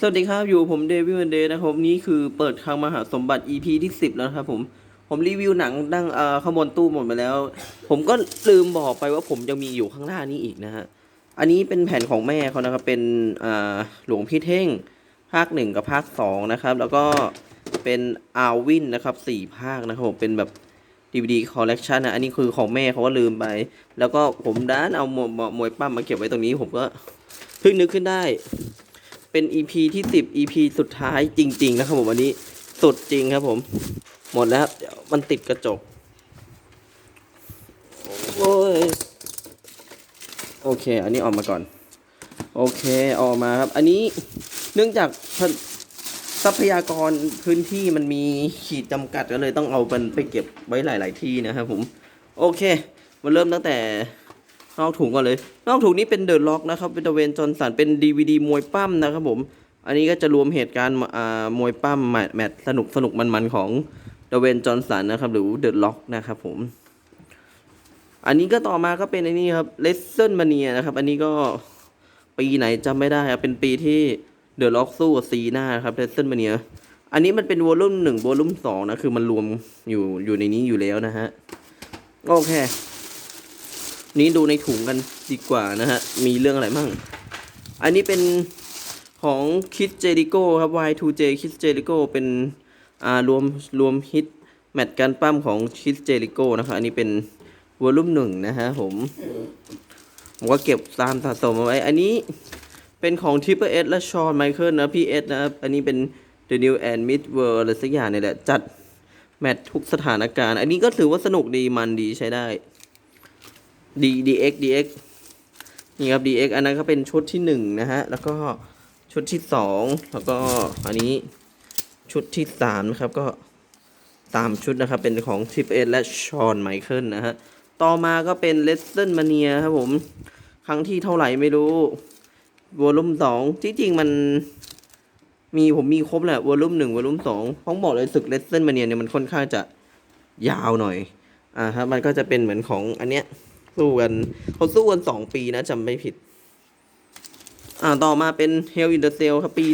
สวัสดีครับ อยู่ผมเดวิดเดย์นะครับนี่คือเปิดคลังมหาสมบัติ EP ที่ 10 แล้วครับผม ผมรีวิวหนังดังเอ่อข้างบนตู้หมดไปแล้ว ผมก็ลืมบอกไปว่าผมยังมีอยู่ข้างหน้านี้อีกนะฮะ อันนี้เป็นแผ่นของแม่เขานะครับ เป็นอ่าหลวงพี่เท่ง ภาคหนึ่งกับภาคสองนะครับ แล้วก็เป็นอาวินนะครับสี่ภาคนะครับผมเป็นแบบ DVD collection นะ อันนี้คือของแม่เขาก็ลืมไป แล้วก็ผมด้านเอามวยมวยปั้มมาเก็บไว้ตรงนี้ผมก็เพิ่งนึกขึ้นได้ เป็น EP ที่ 10 EP สุดท้ายจริง ๆ นะครับผมวันนี้สุดจริงครับผม หมดแล้วเดี๋ยวมันติดกระจกโอ้ยโอเค อันนี้ออกมาก่อน โอเคออกมาครับ อันนี้เนื่องจากทรัพยากรพื้นที่มันมีขีดจำกัดก็เลยต้องเอามันไปเก็บไว้หลาย ๆ ที่นะครับผม โอเค มาเริ่มตั้งแต่ นอกถุงก่อนเลย นอกถุงนี้เป็นเดอะล็อกนะครับ เป็นตะเวนจอห์นสัน เป็น DVD มวยปั้มนะครับผม อันนี้ก็จะรวมเหตุการณ์อ่ามวยปั้มแมตช์สนุกสนุกมันๆของเดเวนจอห์นสันนะครับ หรือเดอะล็อกนะครับผม อันนี้ก็ต่อมาก็เป็นอันนี้ครับเลสเซนมาเนียนะครับ อันนี้ก็ปีไหนจำไม่ได้ครับ เป็นปีที่เดอะล็อกสู้กับซีน้าครับเลสเซนมาเนีย อันนี้มันเป็นวอลลุ่มหนึ่งวอลลุ่มสองนะ คือมันรวมอยู่อยู่ในนี้อยู่แล้วนะฮะ โอเค นี้ดูในถุงกันดีกว่านะฮะ มีเรื่องอะไรมั่ง อันนี้เป็นของคิดเจริโก้ครับ Y2J คิดเจริโก้เป็นอ่ารวมรวมฮิตแมตช์การปั้มของคิดเจริโก้นะครับอันนี้เป็นวอลลุ่มหนึ่งนะฮะผมผมก็เก็บตามสะสมเอาไว้ อันนี้เป็นของทิปเปอร์เอสและชอนไมเคิลนะพี่เอสนะครับ อันนี้เป็น The New and Mid World อะไรสักอย่างนี่แหละ จัดแมตช์ทุกสถานการณ์ อันนี้ก็ถือว่าสนุกดีมันดีใช้ได้ D DX DX นี่ครับ DX อันนั้นก็เป็นชุดที่หนึ่งนะฮะ แล้วก็ชุดที่สองแล้วก็อันนี้ชุดที่สามนะครับ ก็สามชุดนะครับ เป็นของทิปเอและชอนไมเคิลนะฮะ ต่อมาก็เป็นเลสเซนมาเนียครับผม ครั้งที่เท่าไหร่ไม่รู้วอลุ่มสองที่จริงมันมีผมมีครบแหละวอลุ่มหนึ่งวอลุ่มสองต้องบอกเลยศึกเลสเซนมาเนียเนี่ยมันค่อนข้างจะยาวหน่อย อ่าครับมันก็จะเป็นเหมือนของอันเนี้ย สู้กันเขาสู้กันสองปีนะจำไม่ผิด อ่าต่อมาเป็น Hell in the Cell ครับ ปี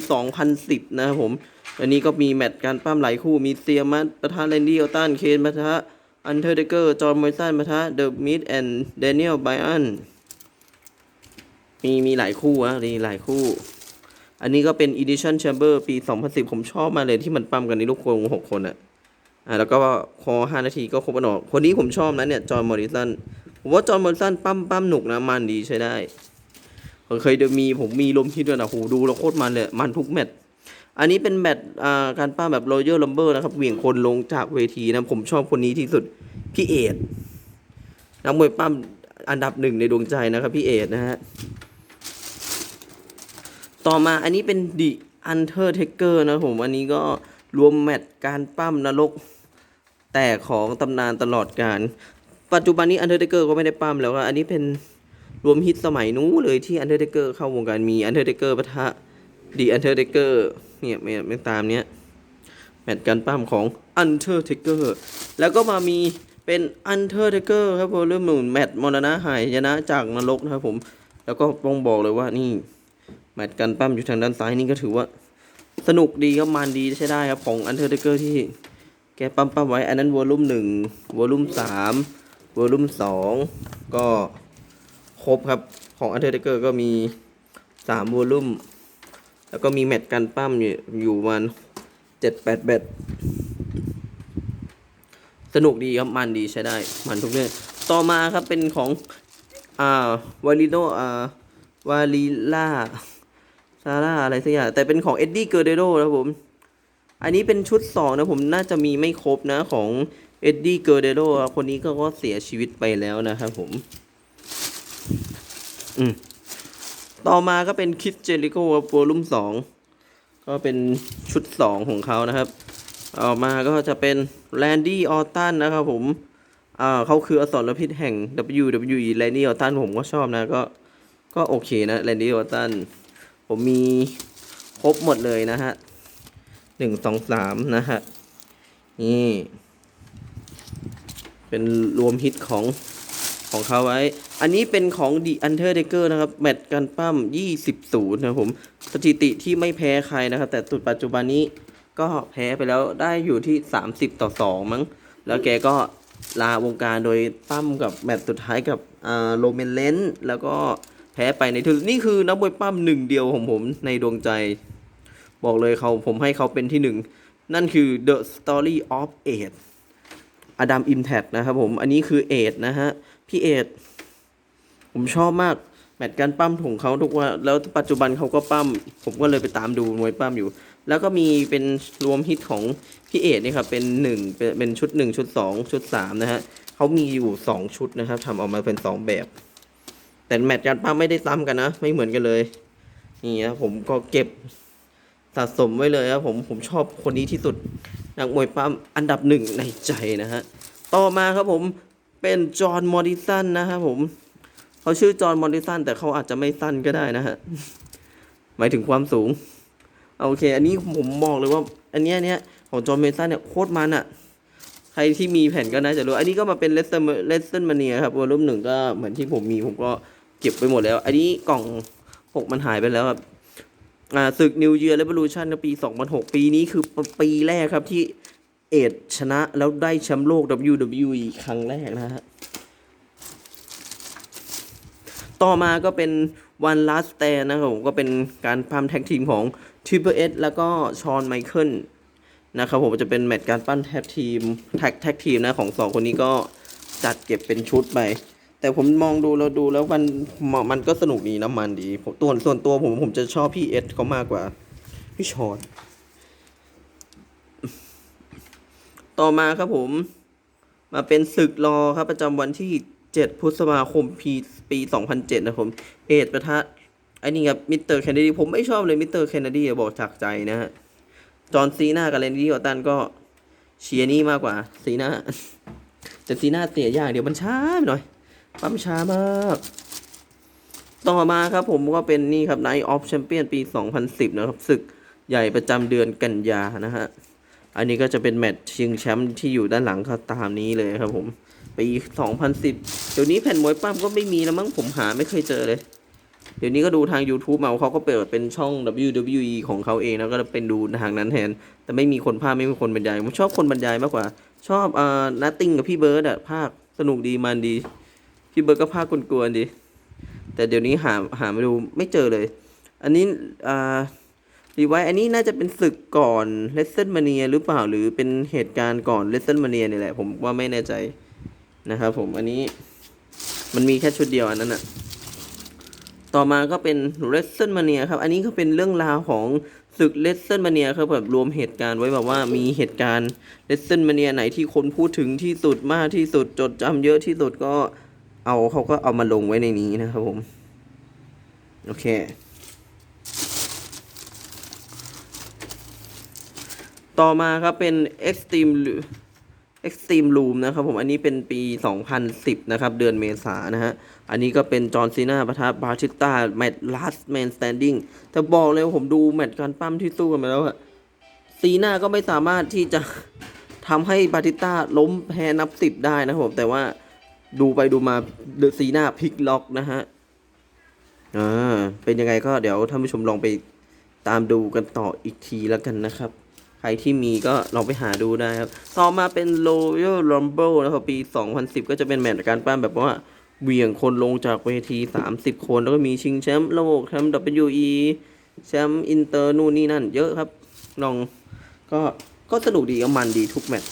2010 นะครับผม อันนี้ก็มีแมตช์การปั้มหลายคู่มีเซียมัสปะทะแรนดี้ออตันเคนปะทะอันเทอร์เดเกอร์ จอห์นมอยสันปะทะเดอะมิดแอนด์เดนิเอลไบอันมีมีหลายคู่อะมีหลายคู่ อันนี้ก็เป็น Edition Chamber ปี 2010 ผมชอบมาเลยที่มันปั้มกันในลูกโป่งหกคนอะอ่าแล้วก็คอ 5 นาทีก็ครบกันออกคนนี้ผมชอบนะเนี่ย จอห์นมอริสัน ผมว่าจอห์นมอริสันปั้มปั้มหนุกนะ มันดีใช้ได้ผมเคยดูมีผมมีลมฮิตด้วยนะโหดูแล้วโคตรมันเลยมันทุกแมตช์อันนี้เป็นแมตช์การป้าแบบ Royal Rumble นะครับเหวี่ยงคนลงจากเวทีนะ ผมชอบคนนี้ที่สุด พี่เอ็ดนักมวยปั้มอันดับหนึ่งในดวงใจนะครับ พี่เอ็ดนะฮะ ต่อมาอันนี้เป็น The Undertaker นะผม อันนี้ก็รวมแมตช์การปั้มนรก แต่ของตำนานตลอดการ ปัจจุบันนี้ Undertaker ก็ไม่ได้ปั้มแล้วอะอันนี้เป็นรวมฮิตสมัยนู้นเลยที่ Undertaker เกอร์เข้าวงการมี Undertaker ปะทะ The Undertaker เนี่ยไม่ไม่ตามเนี้ยแมตช์การปั้มของ Undertaker แล้วก็มามีเป็น Undertaker ครับผมเริ่มหนุนแมตช์มรณะหายชนะจากนรกนะครับผม แล้วก็ต้องบอกเลยว่านี่แมตช์การปั้มอยู่ทางด้านซ้ายนี่ก็ถือว่า สนุกดีครับมันดีใช้ได้ครับของ Undertaker ที่แกปั้มปั้มไว้อันนั้นวอลลุ่มหนึ่งวอลลุ่มสาม วอลลุ่มสองก็ครบครับ ของ Undertaker ก็มีสามวอลลุ่ม แล้วก็มีแมตช์การปั้มอยู่อยู่ประมันเจ็ดแปดแบตสนุกดีครับ มันดีใช้ได้ มันทุกเรื่อง ต่อมาครับเป็นของ อ่าวาลิโนอ่าวาลิล่าซาร่าอะไรสักอย่าง แต่เป็นของเอ็ดดี้เกอร์เดโรนะผม อันนี้เป็นชุดสองนะผมน่าจะมีไม่ครบนะของ เอ็ดดี้เกอร์เดโรคนนี้ก็ก็เสียชีวิตไปแล้วนะครับผม อืมต่อมาก็เป็นคิดเจริโก้วอลุ่มสองก็เป็นชุดสองของเขานะครับต่อมาก็จะเป็นแรนดี้ออตตันนะครับผมอ่าเขาคืออสรพิษแห่ง WWE แรนดี้ออตตันผมก็ชอบนะก็ก็โอเคนะแรนดี้ออตตันผมมีครบหมดเลยนะฮะหนึ่งสองสามนะฮะนี่ เป็นรวมฮิตของของเขาไว้ อันนี้เป็นของ The Undertaker นะครับ แมตช์กันปั้ม 20 0นะครับผม สถิติที่ไม่แพ้ใครนะครับ แต่สุดปัจจุบันนี้ก็แพ้ไปแล้วได้อยู่ที่ 30 ต่อ 2 มั้ง แล้วแกก็ลาวงการโดยปั้มกับแมตช์สุดท้ายกับโรเมนเลนแล้วก็แพ้ไปในที่สุดนี่คือนักมวยปั้มหนึ่งเดียวของผมในดวงใจ บอกเลยเขาผมให้เขาเป็นที่หนึ่ง นั่นคือ The Story of Age อดัมอิมแทนะครับผม อันนี้คือเอดนะฮะ พี่เอดผมชอบมาก แมตช์การปั้มของเขาทุกวัน แล้วปัจจุบันเขาก็ปั้ม ผมก็เลยไปตามดูมวยปั้มอยู่ แล้วก็มีเป็นรวมฮิตของพี่เอดนี่ครับ เป็นหนึ่งเป็นเป็นชุดหนึ่งชุดสองชุดสามนะฮะเขามีอยู่สองชุดนะครับทำออกมาเป็นสองแบบ แต่แมตช์การปั้มไม่ได้ซ้ำกันนะ ไม่เหมือนกันเลย นี่นะผมก็เก็บสะสมไว้เลยครับผม ผมชอบคนนี้ที่สุด นักมวยปั้มอันดับหนึ่งในใจนะฮะ ต่อมาครับผมเป็นจอห์นมอริสันนะครับผมเขาชื่อจอห์นมอริสันแต่เขาอาจจะไม่สั้นก็ได้นะฮะ หมายถึงความสูง โอเค อันนี้ผมบอกเลยว่า อันเนี้ยเนี้ยของจอห์นมอริสันเนี่ยโคตรมันอะใครที่มีแผ่นก็น่าจะรู้ อันนี้ก็มาเป็นเลสเตอร์เลสเตอร์มาเนียครับวอลลุ่มหนึ่งก็เหมือนที่ผมมีผมก็เก็บไปหมดแล้ว อันนี้กล่องหกมันหายไปแล้วครับ อ่าศึก New Year Revolution ในปี 2006 ปีนี้คือปีแรกครับที่เอ็ดชนะแล้วได้แชมป์โลก WWE ครั้งแรกนะฮะ ต่อมาก็เป็น One Last Stand นะครับผมก็เป็นการปั้มแท็กทีมของ Triple H แล้วก็ชอนไมเคิลนะครับผมจะเป็นแมตช์การปั้นแท็กทีมแท็กแท็กทีมนะของสองคนนี้ก็จัดเก็บเป็นชุดไป แต่ผมมองดูแล้วดูแล้วมันมันก็สนุกดีนะมันดีผมตัวส่วนตัวผมผมจะชอบพี่เอสเขามากกว่าพี่ชอนต่อมาครับผม มาเป็นศึกรอครับประจำวันที่ 7 พฤษภาคมปีปี 2007 นะผม เอดประทะไอ้นี่ครับมิสเตอร์แคนนดีผมไม่ชอบเลยมิสเตอร์แคนนดีบอกจากใจนะฮะ จอห์นซีนากับเรนดี้ออตตันก็เชียร์นี่มากกว่าซีนาแต่ซีนาเสียอย่างเดี๋ยวมันช้าไปหน่อย ปั๊มช้ามาก ต่อมาครับผมก็เป็นนี่ครับ Night of Champion ปี 2010 นะครับศึกใหญ่ประจำเดือนกันยานะฮะ อันนี้ก็จะเป็นแมตช์ชิงแชมป์ที่อยู่ด้านหลังเขาตามนี้เลยครับผม ปี 2010 เดี๋ยวนี้แผ่นมวยปั้มก็ไม่มีแล้วมั้งผมหาไม่เคยเจอเลย เดี๋ยวนี้ก็ดูทาง YouTube มาเขาก็เปิดเป็นช่อง WWE ของเขาเองแล้วก็เป็นดูทางนั้นแทน แต่ไม่มีคนภาคไม่มีคนบรรยาย ผมชอบคนบรรยายมากกว่า ชอบอ่านัตติงกับพี่เบิร์ดอะภาคสนุกดีมันดี พี่เบิร์ดก็ภาคกวนๆดีแต่เดี๋ยวนี้หาหาไม่ดูไม่เจอเลย อันนี้อ่ารีไว้อันนี้น่าจะเป็นศึกก่อนเลสเซนมาเนียหรือเปล่าหรือเป็นเหตุการณ์ก่อนเลสเซนมาเนียนี่แหละ ผมว่าไม่แน่ใจนะครับผมอันนี้มันมีแค่ชุดเดียวอันนั้นอะต่อมาก็เป็นเลสเซนมาเนียครับ อันนี้ก็เป็นเรื่องราวของศึกเลสเซนมาเนียครับแบบรวมเหตุการณ์ไว้แบบว่ามีเหตุการณ์เลสเซนมาเนียไหนที่คนพูดถึงที่สุดมากที่สุดจดจำเยอะที่สุดก็ เอาเขาก็เอามาลงไว้ในนี้นะครับผม โอเค ต่อมาครับเป็น Extreme Extreme Room นะครับผมอันนี้เป็นปี 2010 นะครับ เดือนเมษานะฮะ อันนี้ก็เป็นจอห์นซีนาปะทะบาชิต้าแมตช์ last man standing แต่บอกเลยว่าผมดูแมตช์การปั้มที่สู้กันมาแล้วอะซีนาก็ไม่สามารถที่จะทำให้บาติต้าล้มแพ้นับสิบได้นะครับผมแต่ว่า ดูไปดูมาเดอะซีนาพลิกล็อกนะฮะอ่าเป็นยังไงก็เดี๋ยวท่านผู้ชมลองไปตามดูกันต่ออีกทีแล้วกันนะครับ ใครที่มีก็ลองไปหาดูได้ครับ ต่อมาเป็น Royal Rumble นะครับปี 2010 ก็จะเป็นแมตช์การปั้มแบบว่าเหวี่ยงคนลงจากเวที 30 คน แล้วก็มีชิงแชมป์โลกแชมป์ WE แชมป์อินเตอร์นู่นนี่นั่น เยอะครับลองก็ก็สนุกดีก็มันดีทุกแมตช์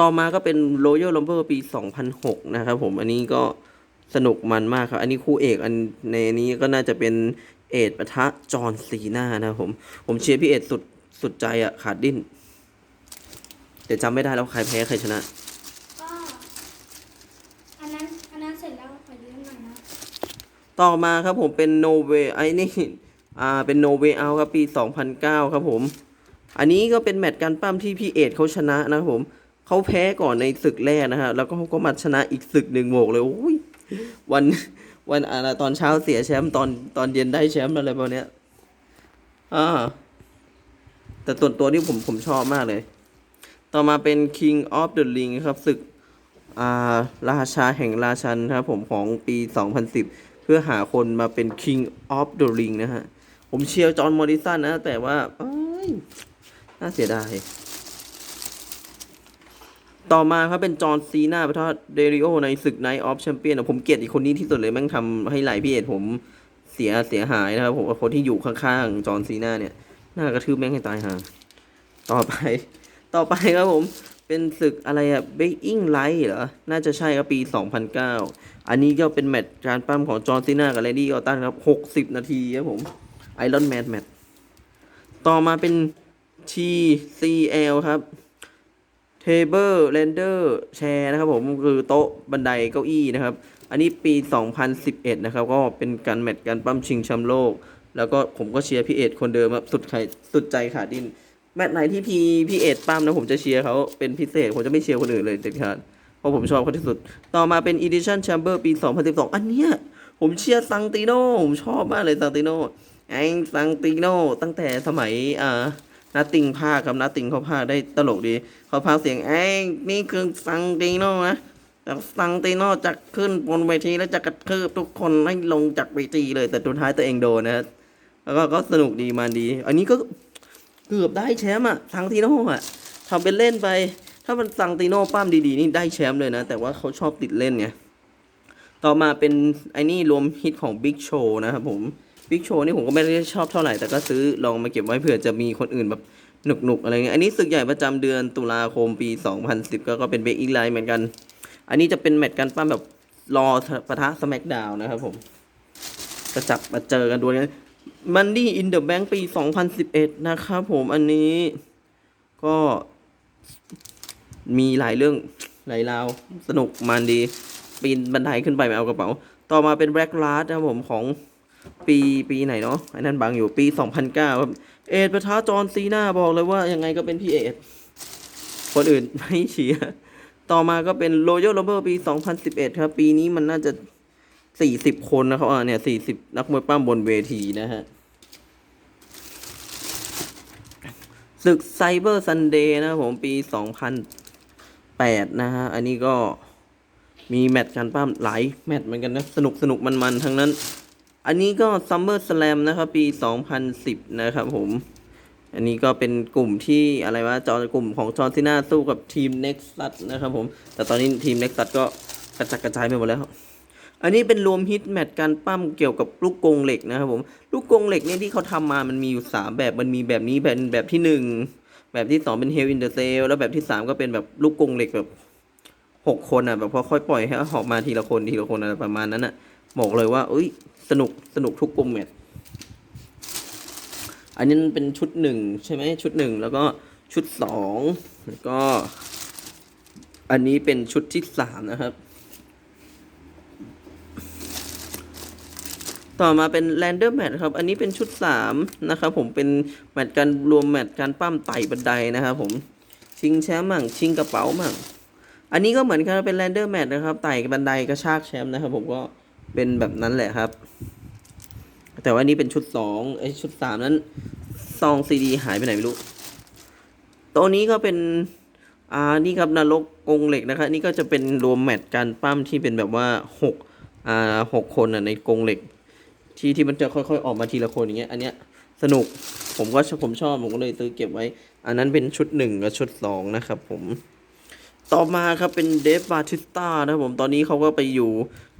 ต่อมาก็เป็น Royal Rumble ปี 2006 นะครับผม อันนี้ก็สนุกมันมากครับ อันนี้คู่เอกอันในนี้ก็น่าจะเป็นเอ็ดปะทะจอห์นซีนานะครับผม ผมเชียร์พี่เอ็ดสุดสุดใจอะขาดดิ้น แต่จำไม่ได้แล้วใครแพ้ใครชนะ ก็อันนั้นอันนั้นเสร็จแล้วขอยืมหน่อยนะต่อมาครับผมเป็นโนเวไอ้นี่ อ่า เป็นโนเวเอาครับปี 2009 ครับผม อันนี้ก็เป็นแมตช์การปั้มที่พี่เอ็ดเขาชนะนะครับผม เขาแพ้ก่อนในศึกแรกนะฮะ แล้วก็เขาก็มาชนะอีกศึกหนึ่งโหมกเลยโอ้ยวันวันอ่าตอนเช้าเสียแชมป์ตอนตอนเย็นได้แชมป์อะไรประมาณเนี้ยอ่าแต่ตัวตัวนี้ผมผมชอบมากเลย ต่อมาเป็น King of the Ring ครับศึกอ่าราชาแห่งราชันครับผมของปี 2010 เพื่อหาคนมาเป็น King of the Ring นะฮะ ผมเชียร์จอห์นมอริสันนะ แต่ว่าน่าเสียดาย ต่อมาครับเป็นจอห์นซีนาประทะเดริโอในศึก Night of Champion นผมเกลียดอีกคนนี้ที่สุดเลยแม่งทำให้ไหลพี่เอ็ดผมเสียเสียหายนะครับผมคนที่อยู่ข้างๆจอห์นซีนาเนี่ยน่ากระทืบแม่งให้ตายห่าต่อไป ต่อไปครับผมเป็นศึกอะไรอะ Breaking Light เหรอ น่าจะใช่ครับปี 2009 อันนี้ก็เป็นแมตช์การปั้มของจอห์นซีนากับเลดี้ออตตันครับ 60 นาทีครับผมไอรอนแมนแมตช์ต่อมาเป็น TCL ครับ Table Render Chair นะครับผมคือโต๊ะบันไดเก้าอี้นะครับ อันนี้ปี 2011 นะครับ ก็เป็นการแมตช์การปั้มชิงแชมป์โลก แล้วก็ผมก็เชียร์พี่เอ็ดคนเดิมครับสุดใจสุดใจขาดดิน แมตช์ไหนที่พี่พี่เอ็ดปั้มนะผมจะเชียร์เขาเป็นพิเศษ ผมจะไม่เชียร์คนอื่นเลยเด็ดขาดเพราะผมชอบเขาที่สุด ต่อมาเป็น Edition Chamber ปี 2012 อันเนี้ยผมเชียร์ซังติโนผมชอบมากเลยซังติโนไอ้ซังติโนตั้งแต่สมัยอ่า นาติงภาคครับนาติงเขาภาคได้ตลกดีเขาภาคเสียงไอ้นี่คือซังติโนนะแต่ซังติโนจะขึ้นบนเวทีแล้วจะกระทืบทุกคนให้ลงจากเวทีเลย แต่สุดท้ายตัวเองโดนนะแล้วก็ก็สนุกดีมันดี อันนี้ก็เกือบได้แชมป์อะซังติโน่อะทำเป็นเล่นไป ถ้ามันซังติโน่ปั้มดีๆนี่ได้แชมป์เลยนะ แต่ว่าเขาชอบติดเล่นไงต่อมาเป็นไอ้นี่รวมฮิตของ Big Show นะครับผม Big Show นี่ผมก็ไม่ได้ชอบเท่าไหร่แต่ก็ซื้อลองมาเก็บไว้เผื่อจะมีคนอื่นแบบหนุกๆอะไรเงี้ยอันนี้ศึกใหญ่ประจำเดือนตุลาคมปี 2010 ก็ก็เป็นเบรกอีกไลน์เหมือนกัน อันนี้จะเป็นแมตช์การปั้มแบบรอปะทะสแมกดาวนะครับผมกระจับมาเจอกันดวลกันมันดี้อินเดอะแบงค์ปี 2011 นะครับผมอันนี้ก็มีหลายเรื่องหลายราวสนุกมันดี ปีนบันไดขึ้นไปไม่เอากระเป๋า ต่อมาเป็นแบล็กลาสนะครับผมของ ปีปีไหนเนาะไอันนั้นบางอยู่ปี 2009ครับเอ็ดประทะจอนซีนาบอกเลยว่ายังไงก็เป็นพี่เอ็ดคนอื่นไม่เชียร์ต่อมาก็เป็นโรยัล r ัมเบ e ปี 2011 ครับ ปีนี้มันน่าจะ 40 คนนะครับอ่าเนี่ย 40 นักมวยปั้มบนเวทีนะฮะศึกไซเบอร์ซันเดย์นะผมปี 2008 นะฮะ อันนี้ก็มีแมตช์การปั้มหลายแมตช์เหมือนกันนะ สนุกสนุกมันๆทั้งนั้น อันนี้ก็ซัมเมอร์ส a ลมนะครับ ปี 2010 นะครับผม อันนี้ก็เป็นกลุ่มที่อะไรวะจอกลุ่มของจอร์ซิน่าสู้กับทีม Nexus นะครับผม แต่ตอนนี้ทีม Nexus ก็กระจัดกระจายไปหมดแล้ว อันนี้เป็นรวมฮิตแมตช์การปั้มเกี่ยวกับลูกกงเหล็กนะครับผม ลูกกงเหล็กเนี่ยที่เขาทำมามันมีอยู่สามแบบ มันมีแบบนี้แบบแบบที่หนึ่งแบบที่สองเป็น Hell in the Cell แล้วแบบที่สามก็เป็นแบบลูกกงเหล็กแบบหกคนอะแบบพอค่อยปล่อยให้ออกมาทีละคนทีละคนอะไรประมาณนั้นอะ บอกเลยว่าเอ้ยสนุกสนุกทุกกรงแมตช์อันนี้เป็นชุดหนึ่งใช่ไหมชุดหนึ่งแล้วก็ชุดสองแล้วก็ อันนี้เป็นชุดที่สามนะครับ ต่อมาเป็นแลนเดอร์แมทครับ อันนี้เป็นชุดสามนะครับผมเป็นแมตช์การรวมแมตช์การปั้มไต่บันไดนะครับผมชิงแชมป์มั่งชิงกระเป๋ามั่งอันนี้ก็เหมือนกันเป็นแลนเดอร์แมทนะครับไต่บันไดกระชากแชมป์นะครับผมก็ เป็นแบบนั้นแหละครับ แต่ว่านี่เป็นชุดสองไอยชุดสามนั้นซองซีดีหายไปไหนไม่รู้ ตัวนี้ก็เป็น อ่า นี่ครับนรกกรงเหล็กนะครับ นี่ก็จะเป็นรวมแมตช์การปั้มที่เป็นแบบว่าหกอ่าหกคนอะในกรงเหล็ก ที่ที่มันจะค่อยๆ ออกมาทีละคนอย่างเงี้ย อันเนี้ยสนุก ผมก็ผมชอบ ผมก็เลยซื้อเก็บไว้ อันนั้นเป็นชุดหนึ่งกับชุดสองนะครับผม ต่อมาครับเป็นเดฟบาติสตานะครับผมตอนนี้เขาก็ไปอยู่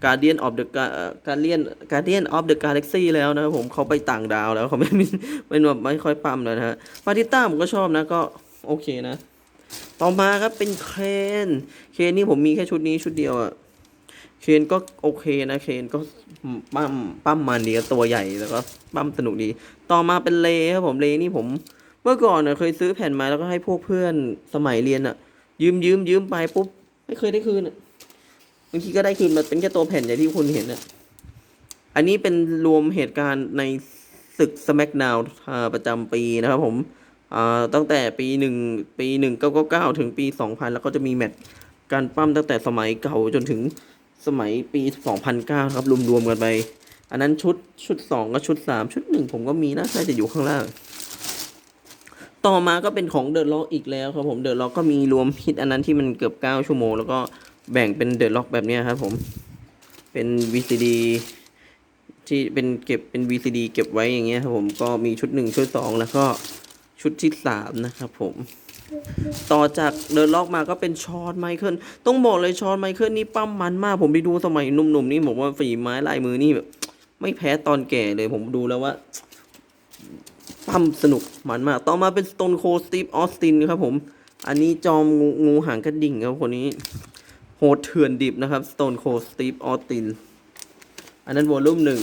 Guardian of the Ga- เอ่อ Guardian Guardian of the Galaxy แล้วนะครับผมเขาไปต่างดาวแล้วเขาไม่มีไม่แบบไม่ค่อยปั๊มแล้วนะฮะบาติสต้าผมก็ชอบนะก็โอเคนะ ต่อมาครับเป็นเคนเคนนี่ผมมีแค่ชุดนี้ชุดเดียวอะเคนก็โอเคนะเคนก็ปั้มปั้มมันดีตัวใหญ่แล้วก็ปั้มสนุกดี ต่อมาเป็นเลครับผมเลนี่ผม เมื่อก่อนเนี่ยเคยซื้อแผ่นมาแล้วก็ให้พวกเพื่อนสมัยเรียนอะ ยืมยืมยืมไปปุ๊บไม่เคยได้คืนบางทีก็ได้คืนมาเป็นแค่ตัวแผ่นอย่างที่คุณเห็นอะอันนี้เป็นรวมเหตุการณ์ในศึก SmackDown อ่าประจำปีนะครับผมตั้งแต่ปีหนึ่งปีหนึ่งเก้าเก้าเก้าถึงปีสองพันแล้วก็จะมีแมตช์การปั้มตั้งแต่สมัยเก่าจนถึงสมัยปีสองพันเก้าครับรวมๆกันไป อันนั้นชุดชุดสองกับชุดสามชุดหนึ่งผมก็มีนะน่าจะอยู่ข้างล่าง ต่อมาก็เป็นของเดอะล็อกอีกแล้วครับผมเดอะล็อกก็มีรวมฮิตอันนั้นที่มันเกือบเก้าชั่วโมง แล้วก็แบ่งเป็นเดอะล็อกแบบนี้ครับผม เป็น VCD ที่เป็นเก็บเป็น VCD เก็บไว้อย่างเงี้ยครับผมก็มีชุดหนึ่งชุดสองแล้วก็ชุดที่สามนะครับผม ต่อจากเดินล็อกมาก็เป็นชอนไมเคิลต้องบอกเลยชอนไมเคิลนี่ปั้มมันมาก ผมไปดูสมัยหนุ่มๆนี่บอกว่าฝีไม้ลายมือนี่แบบ ไม่แพ้ตอนแก่เลยผมดูแล้วว่า ปั้มสนุกมันมาก ต่อมาเป็นสโตนโคสตีฟออสตินครับผม อันนี้จอมงูงูหางกระดิ่งครับคนนี้ โหดเถื่อนดิบนะครับสโตนโคสตีฟออสติน อันนั้นวอลลุ่มหนึ่ง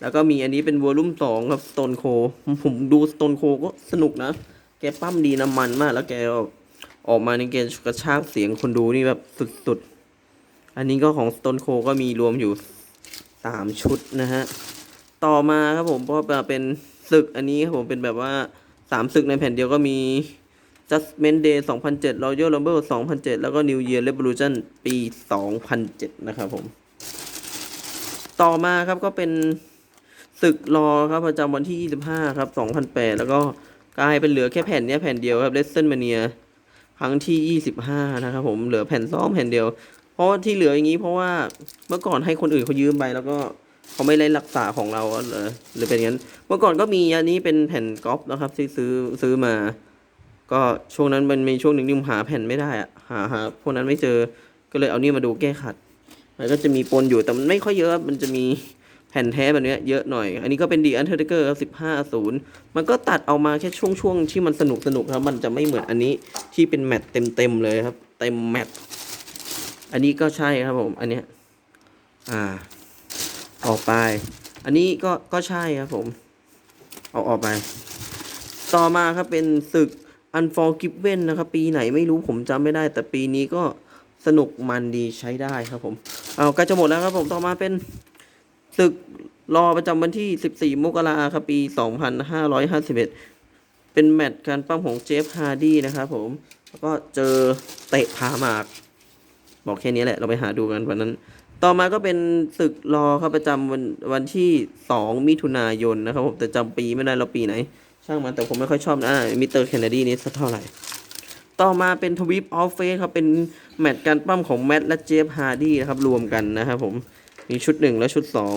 แล้วก็มีอันนี้เป็นวอลลุ่มสองครับสโตนโค ผมดูสโตนโคก็สนุกนะ แกปั้มดีน้ำมันมาก แล้วแกออกมาในเกณฑ์กระชากเสียงคนดูนี่แบบสุดๆ อันนี้ก็ของสโตนโคก็มีรวมอยู่สามชุดนะฮะ ต่อมาครับผมก็มาเป็น ศึกอันนี้ครับผมเป็นแบบว่าสามศึกในแผ่นเดียวก็มี Judgment Day 2007 Royal Rumble 2007 แล้วก็ New Year Revolution ปี 2007 นะครับผม ต่อมาครับก็เป็นศึกรอครับประจำวันที่ 25 ครับ 2008 แล้วก็กลายเป็นเหลือแค่แผ่นนี้แผ่นเดียวครับ WrestleMania ครั้งที่ 25 นะครับผมเหลือแผ่นซ้อมแผ่นเดียว เพราะที่เหลืออย่างนี้เพราะว่าเมื่อก่อนให้คนอื่นเขายืมไปแล้วก็ เขาไม่ได้รักษาของเราเลยหรือเป็นอย่างนั้น เมื่อก่อนก็มีอันนี้เป็นแผ่นก๊อปนะครับที่ซื้อซื้อมา ก็ช่วงนั้นมันมีช่วงหนึ่งที่ผมหาแผ่นไม่ได้อะหาหาพวกนั้นไม่เจอก็เลยเอานี่มาดูแก้ขัดมันก็จะมีปนอยู่แต่มันไม่ค่อยเยอะ มันจะมีแผ่นแท้แบบนี้เยอะหน่อย อันนี้ก็เป็นดีอันเทอร์เกอร์สิบห้าศูนย์มันก็ตัดเอามาแค่ช่วงช่วงๆที่มันสนุกสนุกครับ มันจะไม่เหมือนอันนี้ที่เป็นแมตต์เต็มเต็มๆเลยครับ เต็มแมตต์อันนี้ก็ใช่ครับผม อันเนี้ย อ่า ออกไป อันนี้ก็ก็ใช่ครับผม เอาออกไป ต่อมาครับเป็นศึก Unforgiven นะครับ ปีไหนไม่รู้ผมจำไม่ได้ แต่ปีนี้ก็สนุกมันดีใช้ได้ครับผม เอาใกล้จะหมดแล้วครับผม ต่อมาเป็นศึกรอประจำวันที่ 14 มกราครับปี 2551 เป็นแมตช์การปั้มของเจฟฮาร์ดีนะครับผม แล้วก็เจอเตะพาหมาก บอกแค่นี้แหละ เราไปหาดูกันวันนั้น ต่อมาก็เป็นศึกรอครับประจำวันวันที่ 2 มิถุนายนนะครับผมแต่จำปีไม่ได้แล้วปีไหน ช่างมันแต่ผมไม่ค่อยชอบนะมิสเตอร์เคนเนดีนี่สักเท่าไหร่ ต่อมาเป็นทวิปออฟเฟสครับเป็นแมตช์การปั้มของแมตต์และเจฟฮาร์ดีนะครับรวมกันนะครับผมมีชุดหนึ่งและชุดสอง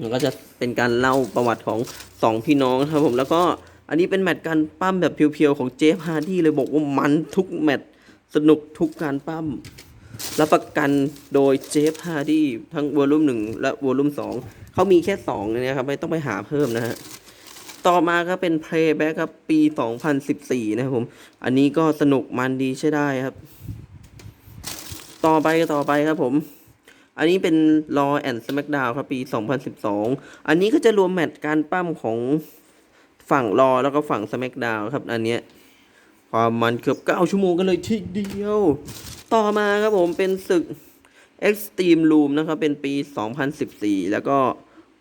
มันก็จะเป็นการเล่าประวัติของสองพี่น้องนะครับผมแล้วก็อันนี้เป็นแมตช์การปั้มแบบเพียวๆของเจฟฮาร์ดีเลยบอกว่ามันทุกแมตช์สนุกทุกการปั้ม รับประกันโดยเจฟฮาร์ดีทั้งวอลลุ่มหนึ่งและวอลลุ่มสองเขามีแค่สองนะครับ ไม่ต้องไปหาเพิ่มนะฮะ ต่อมาก็เป็น Playback ครับ ปี 2014 นะครับผม อันนี้ก็สนุกมันดีใช่ได้ครับ ต่อไปต่อไปครับผม อันนี้เป็น Raw and SmackDown ครับ ปี 2012 อันนี้ก็จะรวมแมตช์การปั้มของฝั่ง Raw แล้วก็ฝั่ง SmackDown ครับ อันเนี้ย ความมันเกือบ 9 ชั่วโมงกันเลยทีเดียว ต่อมาครับผมเป็นศึก Extreme Room นะครับ เป็นปี 2014 แล้วก็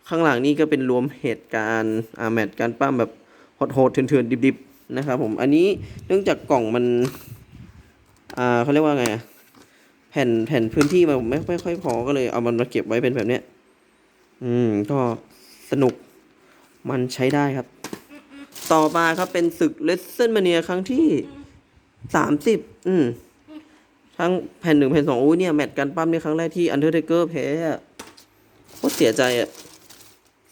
ข้างหลังนี่ก็เป็นรวมเหตุการณ์อาแมตการปั้มแบบโหดๆเถื่อนๆดิบๆนะครับผมอันนี้เนื่องจากกล่องมันอ่าเขาเรียกว่าไงแผ่นแผ่นพื้นที่มันไม่ไม่ค่อยพอก็เลยเอามันมาเก็บไว้เป็นแบบเนี้ย อืมก็สนุกมันใช้ได้ครับ ต่อมาครับเป็นศึกเลสเซนมาเนียครั้งที่สามสิบอืมทั้งแผ่นหนึ่งแผ่นสองโอ้ยเนี่ยแมตช์การปั้มในครั้งแรกที่อันเดอร์เทเกอร์แพ้อะโคตรเสียใจอะ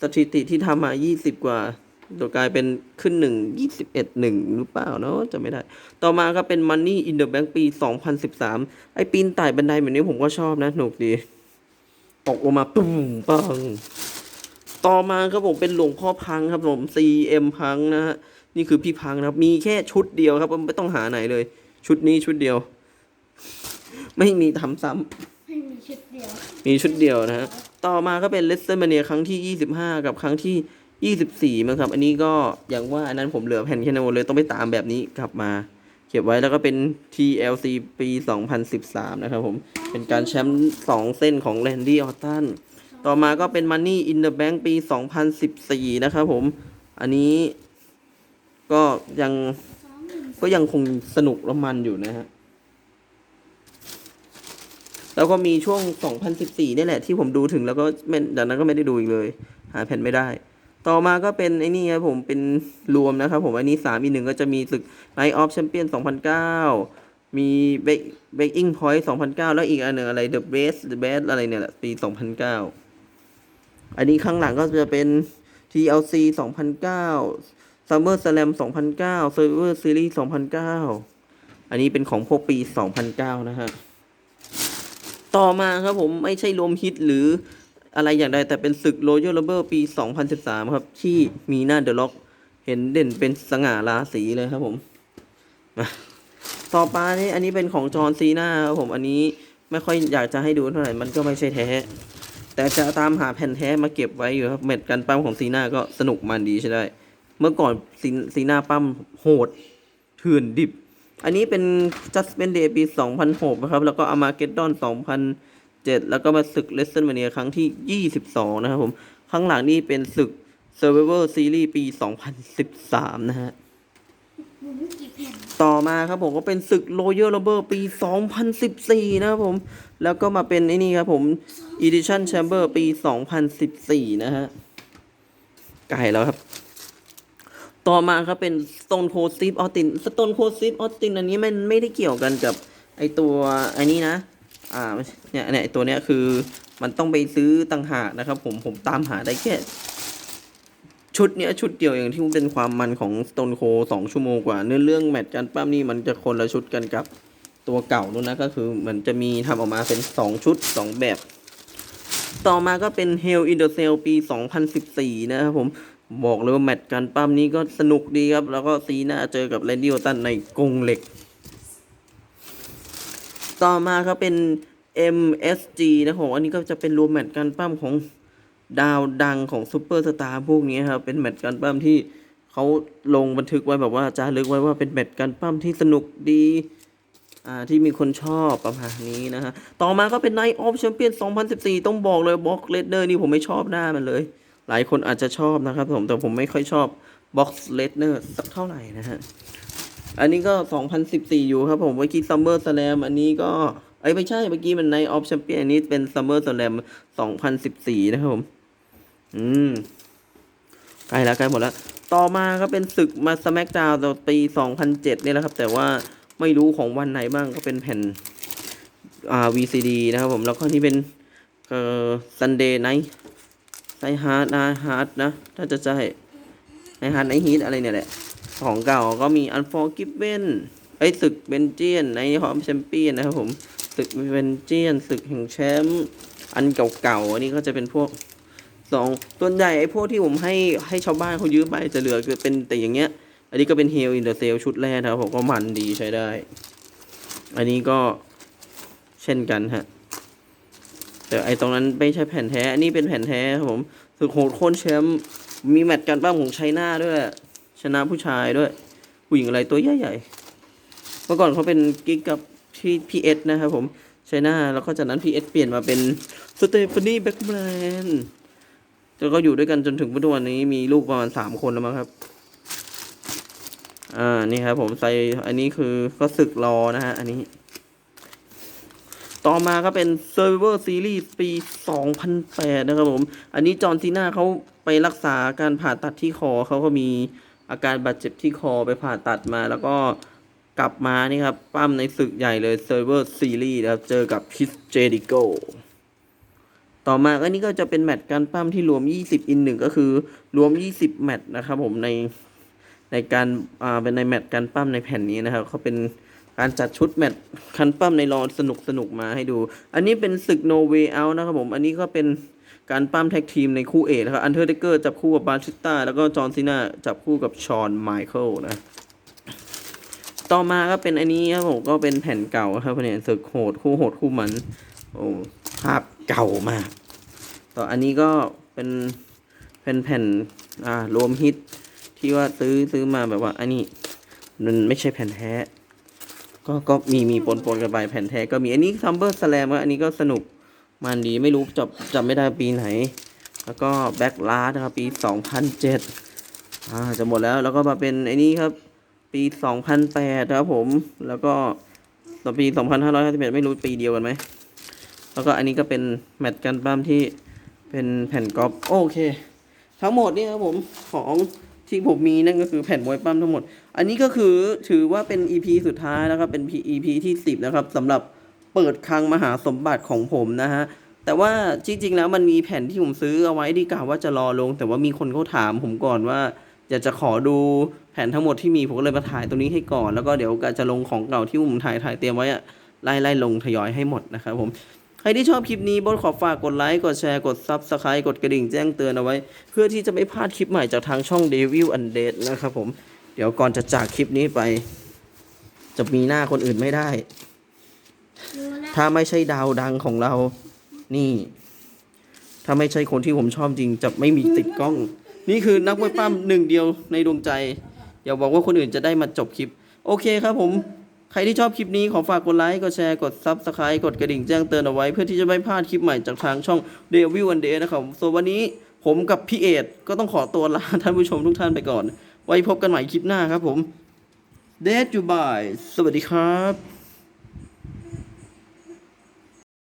สถิติที่ทำมายี่สิบกว่าโดยกลายเป็นขึ้นหนึ่งยี่สิบเอ็ดหนึ่งหรือเปล่าเนาะจะไม่ได้ ต่อมาก็เป็น Money in the Bank ปีสองพันสิบสามไอปีนไต่บันไดแบบนี้ผมก็ชอบนะ หนุกดี ตกลงมาปุ้งปัง ต่อมาครับผมเป็นหลวงพ่อพังครับผม CM พังนะฮะนี่คือพี่พังนะครับ มีแค่ชุดเดียวครับไม่ต้องหาไหนเลย ชุดนี้ชุดเดียว ไม่มีทำซ้ำไม่มีชุดเดียว มีชุดเดียวนะฮะต่อมาก็เป็นเลสเตอร์มาเนียครั้งที่ 25 กับครั้งที่ 24มั้งครับ อันนี้ก็อย่างว่าอันนั้นผมเหลือแผ่นแค่นั้นหมดเลยต้องไปตามแบบนี้กลับมา เก็บไว้แล้วก็เป็น TLC ปี 2013 นะครับผมเป็นการแชมป์2เส้นของแลนดี้ออตตัน ต่อมาก็เป็น Money in the Bank ปี 2014 นะครับผม อันนี้ก็ยังก็ยังคงสนุกและมันอยู่นะฮะ แล้วก็มีช่วง 2014 นี่แหละ ที่ผมดูถึงแล้วก็ไม่จากนั้นก็ไม่ได้ดูอีกเลย หาแผ่นไม่ได้ ต่อมาก็เป็นไอ้นี่ครับผมเป็นรวมนะครับผมอันนี้3อีกหนึ่งก็จะมีศึก Night of Champion 2009มี Breaking Point 2009 แล้วอีกอันหนึ่งอะไร The Best The Best อะไรเนี่ยแหละ ปี 2009 อันนี้ข้างหลังก็จะเป็น TLC 2009 Summer Slam 2009 Server Series 2009 อันนี้เป็นของพวกปี 2009 นะฮะ ต่อมาครับผมไม่ใช่รวมฮิตหรืออะไรอย่างใดแต่เป็นศึก Royal Rumble ปี 2013 ครับ ที่มีหน้าเดอะล็อกเห็นเด่นเป็นสง่าราศีเลยครับผมมาต่อไปนี่อันนี้เป็นของจอห์นซีนาครับผม อันนี้ไม่ค่อยอยากจะให้ดูเท่าไหร่ มันก็ไม่ใช่แท้ แต่จะตามหาแผ่นแท้มาเก็บไว้อยู่ครับเม็ดกันปั้มของซีนาก็สนุกมันดีใช่ได้ เมื่อก่อนซีซีนาปั้มโหดเถื่อนดิบ อันนี้เป็น Just p e n Day ปี 2006 นะครับ แล้วก็ Armageddon 2007 แล้วก็มาศึก WrestleMania ครั้งที่ 22 นะครับผม ข้างหลังนี่เป็นศึก Survivor Series ปี 2013 นะฮะ ต่อมาครับผมก็เป็นศึก Royal Rumble ปี 2014 นะครับผม แล้วก็มาเป็นไอ้นี่ครับผม Edition Chamber ปี 2014 นะฮะไก่แล้วครับ ต่อมาครับเป็น Stone Cold Steve Austin Stone Cold Steve Austin อันนี้มันไม่ได้เกี่ยวกันกับไอตัวไอันนี้นะ อ่าเนี่ยเนี่ยตัวเนี้ยคือมันต้องไปซื้อต่างหากนะครับผมผมตามหาได้แค่ ชุดเนี้ยชุดเดียวเองที่มันเป็นความมันของ Stone Cold สองชั่วโมงกว่า เนื้อเรื่องแมตช์การปั้มนี่มันจะคนละชุดกันกับตัวเก่านู้นนะก็คือเหมือนจะมีทำออกมาเป็นสองชุดสองแบบ ต่อมาก็เป็น Hell in the Cell ปี 2014 นะครับผมบอกเลยว่าแมตช์การปั้มนี้ก็สนุกดีครับ แล้วก็ซีน่าเจอกับแรนดี้โอตันในกรงเหล็ก ต่อมาก็เป็น MSG นะครับผมอันนี้ก็จะเป็นรวมแมตช์การปั้มของ ดาวดังของซูเปอร์สตาร์พวกนี้ครับ เป็นแมตช์การปั้มที่เขาลงบันทึกไว้แบบว่าจารึกไว้ว่าเป็นแมตช์การปั้มที่สนุกดีอ่าที่มีคนชอบประมาณนี้นะฮะ ต่อมาก็เป็น Night of Champion 2014 ต้องบอกเลยบ็อกเลดเนอร์นี่ผมไม่ชอบหน้ามันเลย หลายคนอาจจะชอบนะครับผม แต่ผมไม่ค่อยชอบบ็อกเลดเนอร์สักเท่าไหร่นะฮะ อันนี้ก็ 2014 อยู่ครับผมเมื่อกี้ Summer Slam อันนี้ก็เอ้ยไม่ใช่เมื่อกี้มัน Night of Champion อันนี้เป็น Summer Slam 2014 นะครับผม อืมใกล้แล้วใกล้หมดแล้ว ต่อมาก็เป็นศึกมา SmackDown ปี2007เนี่ยแหละครับ แต่ว่าไม่รู้ของวันไหนบ้างก็เป็นแผ่นอ่า VCD นะครับผมแล้วก็นี่เป็นเอ่อ Sunday Night ไซฮาร์ดนะฮาร์ดนะ ถ้าจะใช่ไอฮาร์ดไอฮีทอะไรเนี่ยแหละ ของเก่าก็มี Unforgiven ไอยศึกเบนเจียนในฮอมแชมเปี้ยนนะครับผมศึกเบนเจียนศึกแห่งแชมป์อันเก่าๆอันนี้ก็จะเป็นพวก สองส่วนใหญ่ไอพวกที่ผมให้ให้ชาวบ้านเขายืมไปจะเหลือคือเป็นแต่อย่างเงี้ย อันนี้ก็เป็น Hell in the Cell ชุดแรกครับผมก็มันดีใช้ได้ อันนี้ก็เช่นกันฮะแต่ไอตรงนั้นไม่ใช่แผ่นแท้อันนี้เป็นแผ่นแท้ครับผมศึกโหดโค่นแชมป์มีแมตช์กันบ้างของไชน่าด้วย ชนะผู้ชายด้วย ผู้หญิงอะไรตัวใหญ่ๆเมื่อก่อนเขาเป็นกิ๊กกับพี่พีเอสนะครับผมไชน่าแล้วก็จากนั้นพีเอสเปลี่ยนมาเป็นสเตฟานีแบ็กแมน แล้วก็อยู่ด้วยกันจนถึงปัจจุบันนี้มีลูกประมาณสามคนแล้วมั้งครับ อ่านี่ครับ ผมใส่อันนี้คือก็ศึกรอนะฮะ อันนี้ ต่อมาก็เป็น Survivor Series ปี 2008 นะครับผม อันนี้จอห์นซีน่าเขาไปรักษาการผ่าตัดที่คอเขาก็มีอาการบาดเจ็บที่คอไปผ่าตัดมา แล้วก็กลับมานี่ครับ ปั้มในศึกใหญ่เลย Survivor Series นะครับ เจอกับพิสเจดิโก ต่อมาก็นี่ก็จะเป็นแมตช์การปั้มที่รวม 20 อินหนึ่งก็คือรวม 20 แมตช์นะครับผมในในการอ่าเป็นในแมตช์การปั้มในแผ่นนี้นะครับเขาเป็นการจัดชุดแมตช์คันปั้มในรอสนุกสนุกมาให้ดู อันนี้เป็นศึกโนเว y o เอานะครับผม อันนี้ก็เป็นการปั้มแท็กทีมในคู่เอกนะครับ อันเทอร์เดเกอร์จับคู่กับบาชิต้า แล้วก็จอห์นซีนาจับคู่กับชอนไมเคิลนะ ต่อมาก็เป็นอันนี้ครับผมก็เป็นแผ่นเก่าครับเนี่ยศึกโหดคู่โหดคู่มัน โอ้ภาพเก่ามาก ต่ออันนี้ก็เป็นเป็นแผ่นอ่ารวมฮิตที่ว่าซื้อซื้อมาแบบว่า อันนี้มันไม่ใช่แผ่นแท้ ก็ก็มีมีปนปนกันไปแผ่นแท้ก็มีอันนี้ซัมเบอร์สแลมอันนี้ก็สนุกมันดีไม่รู้จำจำไม่ได้ปีไหน แล้วก็แบ็กลาสนะครับปี 2007 อ่าจะหมดแล้วแล้วก็มาเป็นไอ้นี้ครับ ปี 2008ครับผม แล้วก็ต่อปี 2551 ไม่รู้ปีเดียวกันไหม แล้วก็อันนี้ก็เป็นแมตช์กันปั้มที่ เป็นแผ่นกอล์ฟโอเค ทั้งหมดนี่ครับผมของที่ผมมีนั่นก็คือแผ่นมวยปั้มทั้งหมด อันนี้ก็คือถือว่าเป็น EP สุดท้ายแล้วครับ เป็น EP ที่ 10 นะครับสำหรับเปิดคลังมหาสมบัติของผมนะฮะ แต่ว่าจริง ๆ แล้วมันมีแผ่นที่ผมซื้อเอาไว้ที่กะว่าจะรอลง แต่ว่ามีคนเขาถามผมก่อนว่า อยากจะขอดูแผ่นทั้งหมดที่มีผมก็เลยมาถ่ายตรงนี้ให้ก่อน แล้วก็เดี๋ยวจะลงของเก่าที่ผมถ่ายถ่ายเตรียมไว้อะไล่ไล่ลงทยอยให้หมดนะครับผม ใครที่ชอบคลิปนี้บดขอฝากกดไลค์ กดแชร์ กด Subscribe กดกระดิ่งแจ้งเตือนเอาไว้ เพื่อที่จะไม่พลาดคลิปใหม่จากทางช่อง Devil Undead นะครับผม เดี๋ยวก่อนจะจากคลิปนี้ไป จะมีหน้าคนอื่นไม่ได้ ถ้าไม่ใช่ดาวดังของเรา นี่ ถ้าไม่ใช่คนที่ผมชอบจริงจะไม่มีติดกล้อง นี่คือนักมวยปั้มหนึ่งเดียวในดวงใจ อย่าบอกว่าคนอื่นจะได้มาจบคลิป โอเคครับผม ใครที่ชอบคลิปนี้ขอฝากกดไลค์กดแชร์กด Subscribe กดกระดิ่งแจ้งเตือนเอาไว้ เพื่อที่จะไม่พลาดคลิปใหม่จากทางช่อง Devil One Day นะครับส่วนวันนี้ผมกับพี่เอดก็ต้องขอตัวลาท่านผู้ชมทุกท่านไปก่อน ไว้พบกันใหม่คลิปหน้าครับผม Dead to Bye สวัสดีครับ